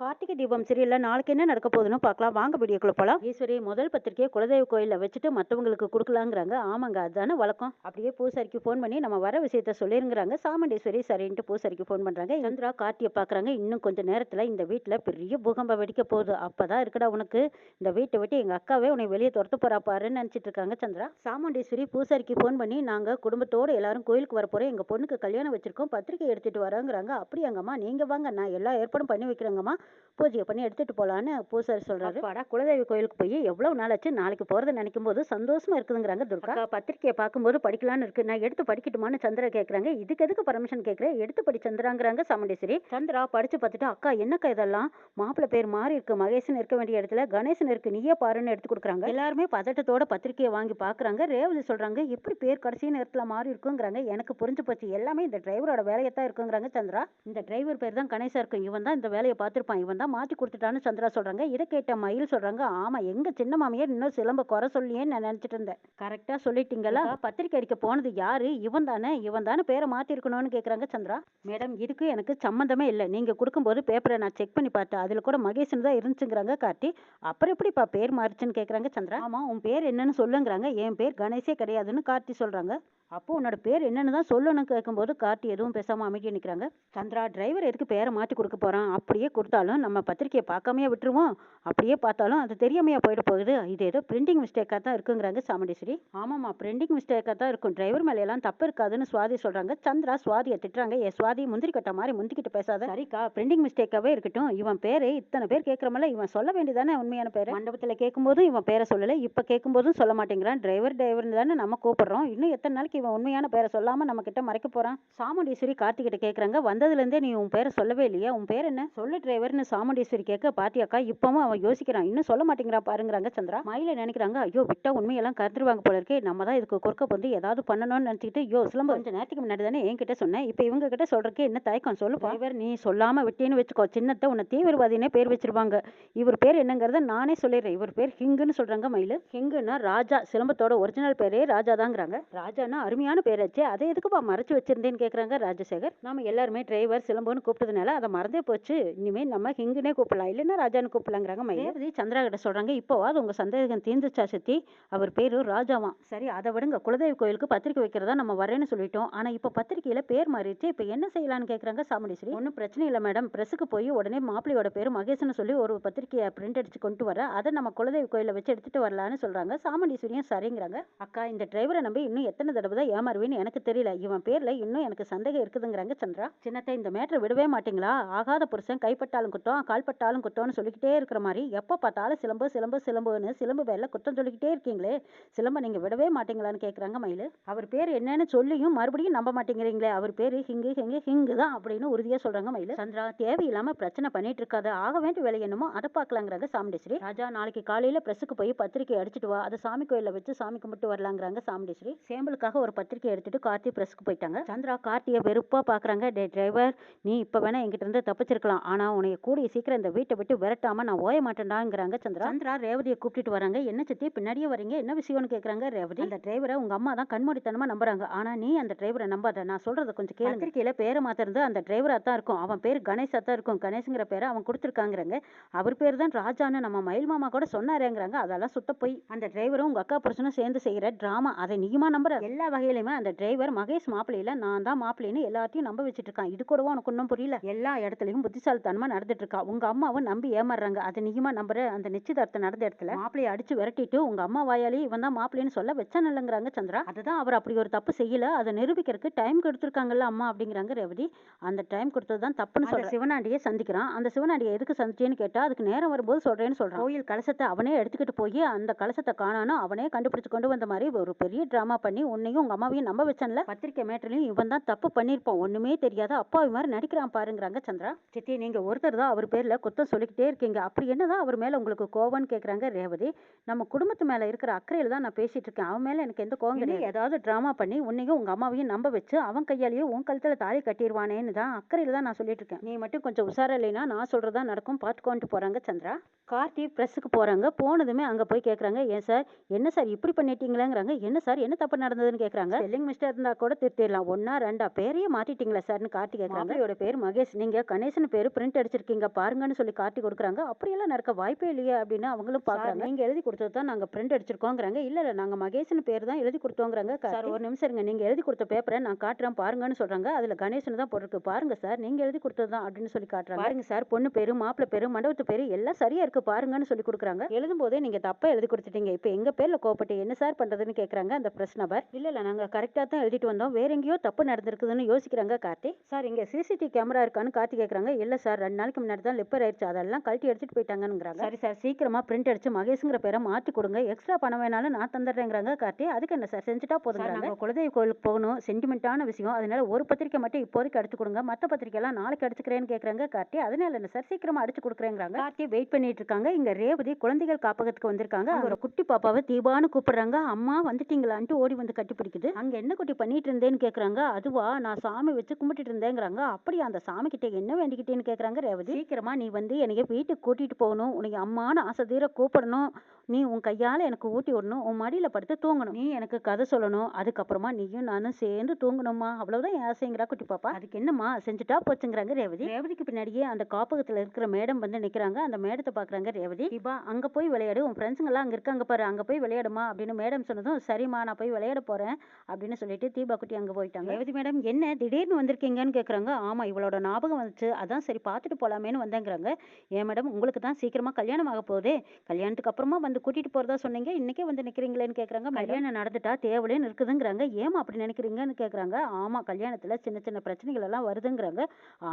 கார்த்திகை தீபம் சீரியல்ல நாளைக்கு என்ன நடக்க போகுதுன்னு பார்க்கலாம். வாங்க வீடியோக்குள்ள போலாம். ஈஸ்வரி முதல் பத்திரிக்கையை குலதெய்வ கோயிலில் வச்சுட்டு மற்றவங்களுக்கு கொடுக்கலாங்கிறாங்க. ஆமாங்க அதுதானே வழக்கம். அப்படியே பூசாரிக்கு ஃபோன் பண்ணி நம்ம வர விஷயத்த சொல்லிருங்கிறாங்க. சாமுண்டீஸ்வரி சரின்ட்டு பூசாரிக்கு ஃபோன் பண்றாங்க. சந்திரா கார்த்தியை பார்க்குறாங்க. இன்னும் கொஞ்ச நேரத்துல இந்த வீட்டுல பெரிய பூகம்பம் வெடிக்க போகுது. அப்பதான் இருக்குடா உனக்கு. இந்த வீட்டை விட்டு எங்க அக்காவே உன்னை வெளியே துரத்த போறா பாருன்னு நினைச்சிட்டு இருக்காங்க சந்திரா. சாமுண்டீஸ்வரி பூசாரிக்கு ஃபோன் பண்ணி நாங்க குடும்பத்தோட எல்லாரும் கோயிலுக்கு வர போறோம். எங்க பொண்ணுக்கு கல்யாணம் வச்சிருக்கோம். பத்திரிக்கை எடுத்துட்டு வரோங்கிறாங்க. அப்படியாங்கம்மா நீங்க வாங்க. நான் எல்லா ஏற்பாடும் பண்ணி வைக்கிறேங்கம்மா. பூஜையை பண்ணி எடுத்துட்டு போலான்னு பூசாரி சொல்றாரு. பாடா குலதெய்வ கோயிலுக்கு போய் எவ்வளவு நாள் ஆச்சு? நாளைக்கு போறதை நினைக்கும் போது சந்தோஷமா இருக்குதுங்கிறாங்க துர்கா. பத்திரிக்கையை பார்க்கும்போது படிக்கலாம்னு இருக்கு. நான் எடுத்து படிக்கட்டுமான்னு சந்திரா கேக்குறாங்க. இதுக்கு எதுக்கு பர்மிஷன் கேக்குறேன் எடுத்து படி சந்திராங்கிறாங்க சாமுண்டேஸ்வரி. சந்திரா படிச்சு பார்த்துட்டு அக்கா என்னக்கா இதெல்லாம்? மாப்பிள்ளை பேர் மாறி இருக்கு. மகேசன் இருக்க வேண்டிய இடத்துல கணேசன் இருக்கு. நீயே பாருன்னு எடுத்து கொடுக்குறாங்க. எல்லாருமே பதட்டத்தோட பத்திரிக்கையை வாங்கி பாக்குறாங்க ரேவதி சொல்றாங்க எப்படி பேர் கடைசி நேரத்துல மாறி இருக்குங்கிறாங்க. எனக்கு புரிஞ்சு போச்சு. எல்லாமே இந்த டிரைவரோட வேலையை தான் இருக்குங்கிறாங்க சந்திரா. இந்த டிரைவர் பேர் தான் கணேசா இருக்கும். இவன் தான் இந்த வேலையை பார்த்திருப்பான். இவன் தான் மாத்தி கொடுத்துட்டான்னு சந்திரா சொல்றாங்க. இதை கேட்ட மயில் சொல்றாங்க ஆமா எங்க சின்ன மாமியார் இன்னும் சிலம்ப குறை சொல்லியேன்னு நான் நினைச்சிட்டு இருந்தேன். கரெக்டா சொல்லிட்டீங்களா? பத்திரிக்கை அடிக்க போனது யாரு? இவன் தானே இவன் தானே பேரை மாத்தி இருக்கணும்னு கேக்குறாங்க சந்திரா. மேடம் இதுக்கு எனக்கு சம்மந்தமே இல்லை. நீங்க கொடுக்கும்போது பேப்பரை நான் செக் பண்ணி பார்த்தேன். அதுல கூட மகேசன் தான் இருந்துச்சுங்கிறாங்க கார்த்தி. அப்புறம் எப்படிப்பா பேர் மாறுச்சுன்னு கேக்குறாங்க சந்திரா? ஆமா. உன் பேர் என்னன்னு சொல்லுங்கிறாங்க. என் பேர் கணேசே கிடையாதுன்னு கார்த்தி சொல்றாங்க. அப்போ உன்னோட பேர் என்னன்னு தான் சொல்லணும்னு கேட்கும்போது கார்த்தி எதுவும் பேசாமல் அமைதியாக நிற்கிறாங்க சந்திரா டிரைவர் எதுக்கு பேரை மாற்றி கொடுக்க போகிறான் அப்படியே கொடுத்தாலும் நம்ம பத்திரிக்கையை பார்க்காமையே விட்டுருவோம். அப்படியே பார்த்தாலும் அது தெரியாமையா போயிட போகுது. இது ஏதோ பிரிண்டிங் மிஸ்டேக்காக தான் இருக்குங்கிறாங்க சாமுண்டீஸ்வரி. ஆமாம்மா பிரிண்டிங் மிஸ்டேக்காக தான் இருக்கும். டிரைவர் மேல எல்லாம் தப்பு இருக்காதுன்னு சுவாதி சொல்கிறாங்க சந்திரா சுவாதியை திட்டுறாங்க. ஏ சுவாதி முந்திரி கட்ட மாதிரி முந்திக்கிட்டு பேசாத. சரிக்கா பிரிண்டிங் மிஸ்டேக்காகவே இருக்கட்டும். இவன் பேரு இத்தனை பேர் கேட்கறமல்ல இவன் சொல்ல வேண்டியதானே உண்மையான பேர்? மண்டபத்தில் கேட்கும்போதும் இவன் பேரை சொல்லலை. இப்போ கேட்கும்போதும் சொல்ல மாட்டேங்கிறான். டிரைவர் டிரைவர்னு தானே நம்ம கூப்பிட்றோம். இன்னும் எத்தனை நாளைக்கு இவன் உண்மையான பேரை சொல்லாமல் நம்ம மறைக்க போகிறான் சாமுண்டீஸ்வரி கார்த்திகிட்ட கேட்குறாங்க வந்ததுலேருந்தே நீ உன் பேரை சொல்லவே இல்லையா. உன் பேர் என்ன? சொல்லு டிரைவர்னு சாமுண்டீஸ்வரி கேட்க பாத்தியாக்கா இப்போவும் அவன் யோசிக்கிறான். இன்னும் சொல்ல மாட்டேங்கிறான் பாருங்கிறாங்க சந்திரா. மயில நினைக்கிறாங்க ஐயோ விட்டா உண்மையெல்லாம் கருத்துருவாங்க போல இருக்கே. நம்ம தான் இதுக்கு குறுக்க வந்து ஏதாவது பண்ணணும்னு நினைச்சிட்டு ஐயோ சிலம்பு கொஞ்சம் நேரத்துக்கு முன்னாடி தானே என்கிட்ட சொன்னேன் இப்போ இவங்க கிட்ட சொல்கிறக்கே என்ன தயக்கம்? சொல்லு டிரைவர் நீ சொல்லாமல் விட்டேன்னு வச்சுக்கோ. சின்னத்தை உன்னை தீவிரவாதினே பேர் வச்சிருவாங்க இவர் பேர் என்னங்கிறத நானே சொல்லிடுறேன். இவர் பேர் ஹிங்குன்னு சொல்கிறாங்க மயிலு. ஹிங்குன்னா ராஜா. சிலம்பத்தோட ஒரிஜினல் பேரே ராஜா தாங்கிறாங்க ராஜானா அருமையான பேராச்சே அதை எதுக்குப்பா மறைச்சு வச்சிருந்தேன்னு கேட்குறாங்க ராஜசேகர். நம்ம எல்லாருமே டிரைவர் சிலம்புன்னு கூப்பிட்டதுனால அதை மறந்தே போச்சு. இனிமேல் நம்ம ஹிங்குனே கூப்பிடலாம். இல்லைன்னா ராஜான்னு கூப்பிடலாங்கிறாங்க மயில் சந்திரா கிட்ட சொல்றாங்க இப்போவாது உங்கள் சந்தேகம் தீர்ந்துச்சா சத்தி? அவர் பேர் ராஜாவாம். சரி அதை விடுங்க. குலதெய்வ கோயிலுக்கு பத்திரிக்கை வைக்கிறதா நம்ம வரேன்னு சொல்லிட்டோம். ஆனால் இப்போ பத்திரிக்கையில் பேர் மாறிடுச்சு. இப்போ என்ன செய்யலாம்னு கேட்குறாங்க சாமுண்டீஸ்வரி? ஒன்றும் பிரச்சனை இல்லை மேடம். பிரஸுக்கு போய் உடனே மாப்பிள்ளையோட பேர் மகேசன் சொல்லி ஒரு பத்திரிக்கையை பிரிண்ட் அடிச்சு கொண்டு வர அதை நம்ம குலதெய்வ கோயிலில் வச்சு எடுத்துகிட்டு வரலான்னு சொல்கிறாங்க சாமுண்டீஸ்வரியும் சரிங்கிறாங்க. அக்கா இந்த டிரைவரை நம்பி இன்னும் எத்தனை தடவை தான் ஏமாறுவேன்னு எனக்கு தெரியல. இவன் பேர்ல இன்னும் எனக்கு சந்தேகம் இருக்குதுங்கிறாங்க சந்திரா. சின்னத்தை இந்த மேட்டர் விடவே மாட்டீங்களா? ஆகாத புருஷன் கைப்பட்டாலும் குட்டம் கால்பட்டாலும் குட்டம்னு சொல்லிக்கிட்டே இருக்கிற மாதிரி எப்போ பார்த்தாலும் சிலம்பு சிலம்பு சிலம்புன்னு சிலம்பு பேர்ல குத்தம் சொல்லிக்கிட்டே இருக்கீங்களே? சிலம்ப நீங்க விடவே மாட்டீங்களான்னு கேக்குறாங்க மயிலு. அவர் பேர் என்னன்னு சொல்லியும் மறுபடியும் நம்ப மாட்டேங்கிறீங்களே. அவர் பேரு ஹிங்கு ஹிங்கு ஹிங்கு தான் அப்படின்னு உறுதியா சொல்றாங்க மயிலு. சந்திரா தேவையில்லாம பிரச்சனை பண்ணிட்டு இருக்காது. ஆக வேண்டிய வேலை என்னமோ அதை பார்க்கலாங்கிறாங்க சாமுண்டேஸ்வரி. ராஜா நாளைக்கு காலையில பிரஸுக்கு போய் பத்திரிக்கை அடிச்சிட்டு வா. அதை சாமி கோயிலில் வச்சு சாமி கும்பிட்டு வரலாங்கிறாங்க சாமுண்டேஸ்வரி. சேம்பலுக்காக ஒரு பத்திரிக்கை எடுத்துட்டு கார்த்தி பிரஸ்க்கு போயிட்டாங்க. சந்திரா கார்த்தியை வெறுப்பா பாக்குறாங்க. டே டிரைவர் நீ இப்ப வேணா என்கிட்ட இருந்து தப்பிச்சிருக்கலாம். ஆனா உன்னைய கூடிய சீக்கிரம் இந்த வீட்டை விட்டு விரட்டாம நான் ஓய மாட்டேன்டாங்கிறாங்க சந்திரா. சந்திரா ரேவதியை கூப்பிட்டு வராங்க. என்ன சித்தி பின்னாடியே வரீங்க? என்ன விஷயம்னு கேக்குறாங்க ரேவதி? அந்த டிரைவரை உங்க அம்மா தான் கண்மூடித்தனமா நம்புறாங்க. ஆனா நீ அந்த டிரைவரை நம்பாத. நான் சொல்றத கொஞ்சம் கேளு பத்திரிக்கையில பேரை மாத்திருந்து அந்த டிரைவரா தான் இருக்கும். அவன் பேர் கணேசா தான் இருக்கும். கணேஷ்ங்கிற பேரை அவன் கொடுத்துருக்காங்கிறாங்க. அவர் பேர் தான் ராஜான்னு நம்ம மயில் மாமா கூட சொன்னாரேங்கிறாங்க. அதெல்லாம் சுத்த போய். அந்த டிரைவரும் உங்க அக்கா புருஷனும் சேர்ந்து செய்யற டிராமா. அதை நீயுமா நம்புற? எல்லா வகையிலுமே அந்த டிரைவர் மகேஷ் மாப்பிள்ளையில நான் தான் மாப்பிள்ளைன்னு எல்லாத்தையும் நம்ப வச்சுட்டு இருக்கான் இது கூடவும் உனக்கு ஒன்றும் புரியல? எல்லா இடத்துலயும் புத்திசாலித்தனமா நடந்துட்டு இருக்கா உங்க அம்மாவும் நம்பி ஏமாறுறாங்க. அதை நீயுமா நம்புற? அந்த நிச்சயதார்த்தம் நடந்த இடத்துல மாப்பிள்ளைய அடிச்சு விரட்டிட்டு உங்க அம்மா வாயாலே இவன் தான் மாப்பிள்ளைன்னு சொல்ல வச்சானல்லங்கிறாங்க சந்திரா. அதுதான் அவர் அப்படி ஒரு தப்பு செய்யல. அதை நிரூபிக்கிறதுக்கு டைம் கொடுத்துருக்காங்கல்ல அம்மா அப்படிங்கிறாங்க ரேவதி. அந்த டைம் கொடுத்தது தான் தப்புன்னு சொல்ற சிவனாண்டியை சந்திக்கிறான். அந்த சிவனாண்டியை எதுக்கு சந்திச்சேன்னு கேட்டா அதுக்கு நேரம் வரும்போது சொல்றேன்னு சொல்றான். கோயில் கலசத்தை அவனே எடுத்துக்கிட்டு போய் அந்த கலசத்தை காணானும் அவனே கண்டுபிடிச்சு கொண்டு வந்த மாதிரி ஒரு பெரிய டிராமா பண்ணி உன்னையும் உங்க அம்மாவையும் நம்ப வச்சான்ல. பத்திரிக்கை மேட்டர்லயும் இவன் தான் தப்பு பண்ணியிருப்பான். ஒண்ணுமே தெரியாத அப்பாவி மாதிரி நடிக்கிறான் பாருங்கிறாங்க சந்திரா. சித்தி நீங்க ஒருத்தர் தான் அவர் பேர்ல குத்தம் சொல்லிக்கிட்டே இருக்கீங்க. அப்படி என்னதான் அவர் மேல உங்களுக்கு கோவம்னு கேக்குறாங்க ரேவதி? நம்ம குடும்பத்து மேல இருக்கிற அக்கறையில தான் நான் பேசிட்டு இருக்கேன். அவன் மேல எனக்கு எந்த கோவம் கிடையாது. ஏதாவது டிராமா பண்ணி உன்னையும் உங்க அம்மாவையும் நம்ப வச்சு அவன் கையாலேயே உன் கழுத்துல தாலி கட்டிடுவானேன்னு தான் அக்கறையில தான் நான் சொல்லிட்டு இருக்கேன். நீ மட்டும் கொஞ்சம் உஷாரா இல்லைன்னா நான் சொல்றதா நடக்கும். பார்த்துக்கோன்ட்டு போறாங்க சந்திரா. கார்த்தி ப்ரெஸ்ஸுக்கு போறாங்க. போனதுமே அங்க போய் கேக்குறாங்க ஏன் சார்? என்ன சார் இப்படி பண்ணிட்டீங்களேங்கிறாங்க. என்ன சார்? என்ன தப்பு நடந்ததுன்னு கேக்குறாங்க? கேக்குறாங்க. ஸ்பெல்லிங் மிஸ்டேக் இருந்தா கூட திருத்திடலாம். ஒன்னா ரெண்டா பேரையே மாத்திட்டீங்களா சார்னு கார்த்தி கேக்குறாங்க. இவரோட பேர் மகேஷ். நீங்க கணேசன் பேரு பிரிண்ட் அடிச்சிருக்கீங்க பாருங்கன்னு சொல்லி கார்த்தி கொடுக்குறாங்க. அப்படியெல்லாம் நடக்க வாய்ப்பே இல்லையே அப்படின்னு அவங்களும் பாக்குறாங்க. நீங்க எழுதி கொடுத்தது தான் நாங்க பிரிண்ட் அடிச்சிருக்கோங்கிறாங்க. இல்ல இல்ல நாங்க மகேசன் பேர் தான் எழுதி கொடுத்தோங்கிறாங்க சார் ஒரு நிமிஷம் இருங்க. நீங்க எழுதி கொடுத்த பேப்பரை நான் காட்டுறேன் பாருங்கன்னு சொல்றாங்க. அதுல கணேசன் தான் போட்டிருக்கு. பாருங்க சார் நீங்க எழுதி கொடுத்தது தான் அப்படின்னு சொல்லி காட்டுறாங்க. பாருங்க சார் பொண்ணு பேரு மாப்பிள்ளை பேரு மண்டபத்து பேரு எல்லாம் சரியா இருக்கு பாருங்கன்னு சொல்லி கொடுக்குறாங்க. எழுதும் போதே நீங்க தப்பா எழுதி கொடுத்துட்டீங்க. இப்போ எங்க பேர்ல கோப்பட்டு என்ன சார் பண்றதுன்னு? கேக்குறாங்க அந்த பிரஸ் நபர். இல்ல இல்ல. நாங்க கரெக்டா தான் எழுதிட்டு வந்தோம். வேற எங்கேயோ தப்பு நடந்திருக்குதுன்னு யோசிக்கிறாங்க கார்த்தி. சார் இங்க சிசிடிவி கேமரா இருக்கான்னு கார்த்தி கேக்குறாங்க. இல்ல சார் ரெண்டு நாளைக்கு முன்னாடி தான் லிப்பர் ஆயிடுச்சு அதெல்லாம் கழட்டி எடுத்துட்டு போயிட்டாங்கங்கிறாங்க சரி சார் சீக்கிரமா பிரிண்ட் அடிச்சு மகேஷ்ங்கிற பேரை மாத்தி கொடுங்க. எக்ஸ்ட்ரா பணம் வேணாலும் நான் தந்துடுறேங்கிறாங்க கார்த்தி. அதுக்கு என்ன சார் செஞ்சுட்டா போதுங்கிறாங்க? குலதெய்வ கோயிலுக்கு போகணும். சென்டிமெண்ட்டான விஷயம். அதனால ஒரு பத்திரிக்கை மட்டும் இப்போதைக்கு அடிச்சு கொடுங்க. மத்த பத்திரிக்கை எல்லாம் நாளைக்கு அடிச்சுக்கிறேன்னு கேக்குறாங்க கார்த்தி. அதனால என்ன சார் சீக்கிரமா அடிச்சு கொடுக்குறேங்கிறாங்க? கார்த்தி வெயிட் பண்ணிட்டு இருக்காங்க. இங்க ரேவதி குழந்தைகள் காப்பகத்துக்கு வந்திருக்காங்க. ஒரு குட்டி பாப்பாவை தீபான்னு கூப்பிடுறாங்க. அம்மா வந்துட்டீங்களான்ட்டு ஓடி வந்து கட்டி அடிக்குது அங்க என்ன குட்டி பண்ணிட்டு இருந்தேன்னு கேக்குறாங்க. அதுவா நான் சாமி வச்சு கும்பிட்டுட்டு இருந்தேங்கிறாங்க அப்படியா அந்த சாமி கிட்ட என்ன வேண்டிக்கிட்டேன்னு கேக்குறாங்க ரேவதி. சீக்கிரமா நீ வந்து என்னைய வீட்டுக்கு கூட்டிட்டு போகணும். உனக்கு அம்மான்னு ஆசை தீர கூப்பிடணும். நீ உன் கையால எனக்கு ஊட்டி விடணும். உன் மடியில படுத்து தூங்கணும். நீ எனக்கு கதை சொல்லணும். அதுக்கப்புறமா நீயும் நானும் சேர்ந்து தூங்கணுமா அவ்வளவுதான் என் ஆசைங்கிறா குட்டி பாப்பா. அதுக்கு என்னம்மா செஞ்சுட்டா போச்சுங்கிறாங்க ரேவதி. ரேவதிக்கு பின்னாடியே அந்த காப்பகத்துல இருக்கிற மேடம் வந்து நிக்கிறாங்க. அந்த மேடத்தை பாக்குறாங்க ரேவதி. இப்பா அங்க போய் விளையாடு. உன் ஃப்ரெண்ட்ஸுங்க எல்லாம் அங்க இருக்காங்க பாரு. அங்க போய் விளையாடுமா அப்படின்னு மேடம் சொன்னதும் சரிம்மா நான் போய் விளையாட போறேன். அப்படின்னு சொல்லிட்டு தீபா குட்டி அங்க போயிட்டாங்க. ரேவதி மேடம் என்ன திடீர்னு வந்திருக்கீங்கன்னு கேக்குறாங்க. ஆமா இவளோட ஞாபகம் வந்துச்சு. அதான் சரி பார்த்துட்டு போலாமேன்னு வந்தேங்கிறாங்க. ஏன் மேடம் உங்களுக்கு தான் சீக்கிரமா கல்யாணம் ஆக போகுதே. கல்யாணத்துக்கு அப்புறமா வந்து கூட்டிட்டு போறதா சொன்னீங்க. இன்னைக்கே வந்து நிக்கிறீங்களேன்னு கேக்குறாங்க. கல்யாணம் நடந்துட்டா தேவலேன்னு இருக்குதுங்கிறாங்க. ஏமா அப்படி நினைக்கிறீங்கன்னு கேக்குறாங்க. ஆமா கல்யாணத்துல சின்ன சின்ன பிரச்சனைகள் எல்லாம் வருதுங்கிறாங்க.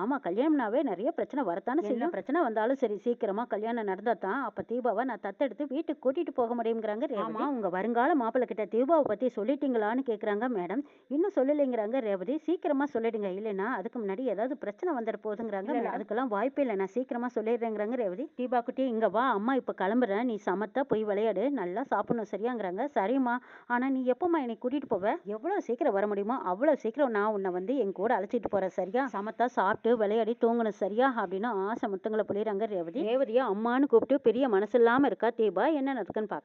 ஆமா கல்யாணம்னாவே நிறைய பிரச்சனை வரத்தானே செய்யும். பிரச்சனை? வந்தாலும் சரி சீக்கிரமா கல்யாணம் நடந்தா தான் அப்ப தீபாவை நான் தத்தெடுத்து வீட்டுக்கு கூட்டிட்டு போக முடியுங்கிறாங்க ஆமா உங்க வருங்கால மாப்பிள்ளை கிட்ட தீபாவை பத்தி சொல்லிட்டீங்களான்னு கேக்குறாங்க மேடம். இன்னும் சொல்லலைங்கிறாங்க ரேவதி. சீக்கிரமா சொல்லிடுங்க. இல்லைன்னா அதுக்கு முன்னாடி ஏதாவது பிரச்சனை வந்துட போகுதுங்கிறாங்க அதுக்கெல்லாம் வாய்ப்பே இல்லை. நான் சீக்கிரமா சொல்லிடுறேங்கிறாங்க ரேவதி. தீபா குட்டி இங்க வா. அம்மா இப்ப கிளம்புறேன். நீ சமத்தா போய் விளையாடு. நல்லா சாப்பிடணும். சரியாங்கிறாங்க. சரிம்மா. ஆனா நீ எப்பம்மா என்னை கூட்டிட்டு போவ? எவ்வளவு சீக்கிரம் வர முடியுமோ அவ்வளவு சீக்கிரம் நான் உன்னை வந்து என் கூட அழைச்சிட்டு போறேன். சரியா? சமத்தா சாப்பிட்டு விளையாடி தூங்கணும். சரியா? அப்படின்னு ஆசை முத்தங்களை புளியறாங்க ரேவதி. ரேவதியா அம்மான்னு கூப்பிட்டு பெரிய மனசு இல்லாம இருக்கா? தீபா என்ன நடக்குன்னு பார்க்கலாம்